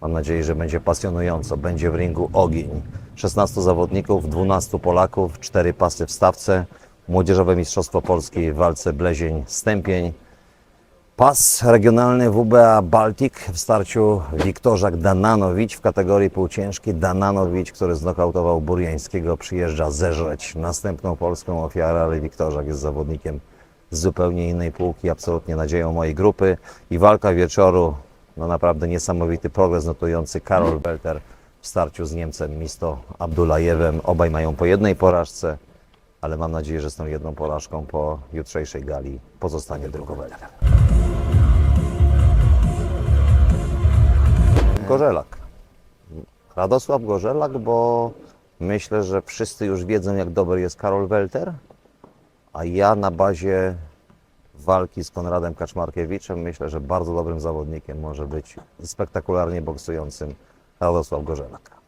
Mam nadzieję, że będzie pasjonująco. Będzie w ringu ogień. 16 zawodników, 12 Polaków, 4 pasy w stawce. Młodzieżowe Mistrzostwo Polski w walce Blezień-Stępień. Pas regionalny WBA Baltic w starciu Wiktorzak Dananowicz w kategorii półciężkiej. Dananowicz, który znokautował Burjańskiego, przyjeżdża zeżreć następną polską ofiarę, ale Wiktorzak jest zawodnikiem z zupełnie innej półki, absolutnie nadzieją mojej grupy. I walka wieczoru, no naprawdę niesamowity progres notujący Karol Belter w starciu z Niemcem Misto Abdulajewem. Obaj mają po jednej porażce, ale mam nadzieję, że z tą jedną porażką po jutrzejszej gali pozostanie tylko Belter. Gorzelak. Radosław Gorzelak, bo myślę, że wszyscy już wiedzą, jak dobry jest Karol Welter, a ja na bazie walki z Konradem Kaczmarkiewiczem myślę, że bardzo dobrym zawodnikiem może być spektakularnie boksującym Radosław Gorzelak.